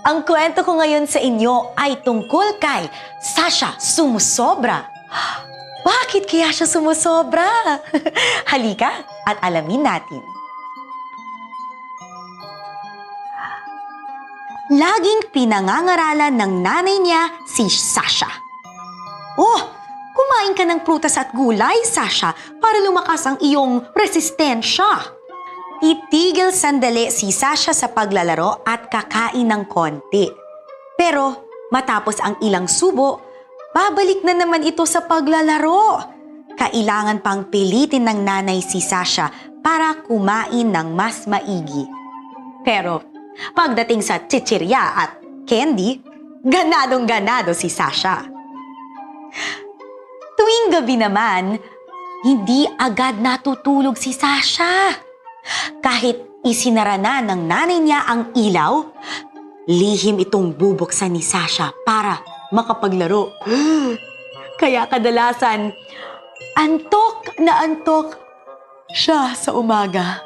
Ang kwento ko ngayon sa inyo ay tungkol kay Sasha Sumusobra. Bakit kaya siya sumusobra? Halika at alamin natin. Laging pinangangaralan ng nanay niya si Sasha. Oh, kumain ka ng prutas at gulay, Sasha, para lumakas ang iyong resistensya. Itigil sandali si Sasha sa paglalaro at kakain ng konti. Pero matapos ang ilang subo, babalik na naman ito sa paglalaro. Kailangan pang pilitin ng nanay si Sasha para kumain ng mas maigi. Pero pagdating sa chichirya at candy, ganadong ganado si Sasha. Tuwing gabi naman, hindi agad natutulog si Sasha. Kahit isinara na ng nanay niya ang ilaw, lihim itong bubuksan ni Sasha para makapaglaro. Kaya kadalasan, antok na antok siya sa umaga.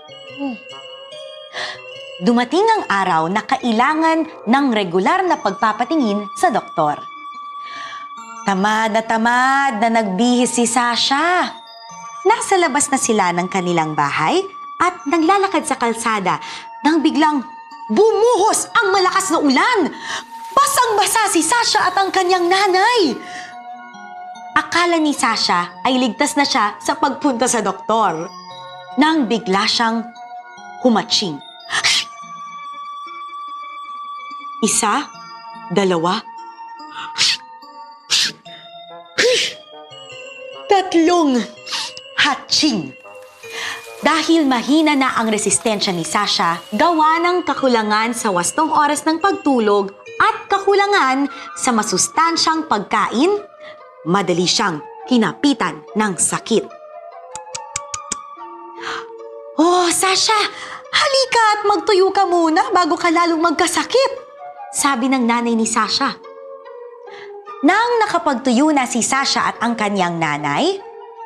Dumating ang araw na kailangan ng regular na pagpapatingin sa doktor. Tamad na tamad na nagbihis si Sasha. Nasa labas na sila ng kanilang bahay at naglalakad sa kalsada nang biglang bumuhos ang malakas na ulan. Basang-basa si Sasha at ang kanyang nanay. Akala ni Sasha ay ligtas na siya sa pagpunta sa doktor. Nang bigla siyang humatching. Isa, dalawa, tatlong hatching. Dahil mahina na ang resistensya ni Sasha, gawa ng kakulangan sa wastong oras ng pagtulog at kakulangan sa masustansyang pagkain, madali siyang kinapitan ng sakit. Oh, Sasha! Halika at magtuyo ka muna bago ka lalong magkasakit! Sabi ng nanay ni Sasha. Nang nakapagtuyo na si Sasha at ang kanyang nanay,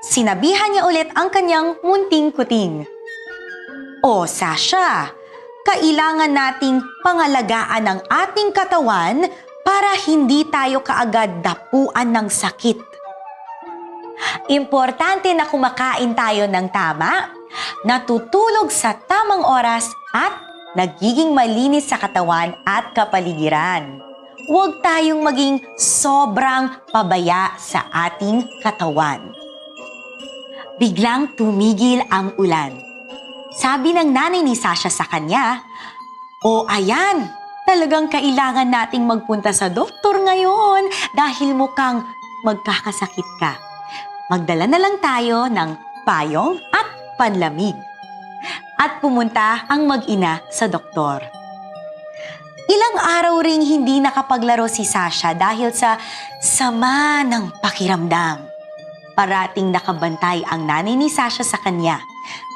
sinabihan niya ulit ang kanyang munting kuting. O Sasha, kailangan nating pangalagaan ang ating katawan para hindi tayo kaagad dapuan ng sakit. Importante na kumakain tayo ng tama, natutulog sa tamang oras at nagiging malinis sa katawan at kapaligiran. Huwag tayong maging sobrang pabaya sa ating katawan. Biglang tumigil ang ulan. Sabi ng nanay ni Sasha sa kanya, O ayan, talagang kailangan nating magpunta sa doktor ngayon dahil mukhang magkakasakit ka. Magdala na lang tayo ng payong at panlamig. At pumunta ang mag-ina sa doktor. Ilang araw ring hindi nakapaglaro si Sasha dahil sa sama ng pakiramdam. Parating nakabantay ang nanay ni Sasha sa kanya.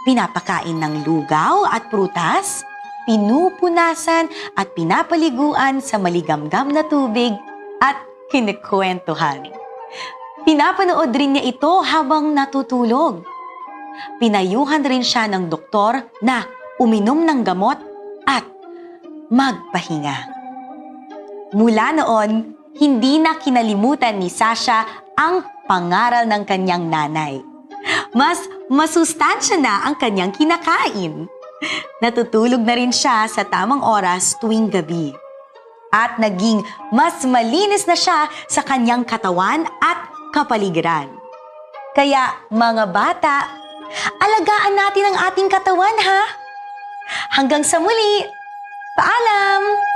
Pinapakain ng lugaw at prutas, pinupunasan at pinapaliguan sa maligamgam na tubig at kinikwentuhan. Pinapanood rin niya ito habang natutulog. Pinayuhan rin siya ng doktor na uminom ng gamot at magpahinga. Mula noon, hindi na kinalimutan ni Sasha ang pangaral ng kanyang nanay. Mas masustansya na ang kanyang kinakain. Natutulog na rin siya sa tamang oras tuwing gabi. At naging mas malinis na siya sa kanyang katawan at kapaligiran. Kaya mga bata, alagaan natin ang ating katawan ha! Hanggang sa muli! Paalam!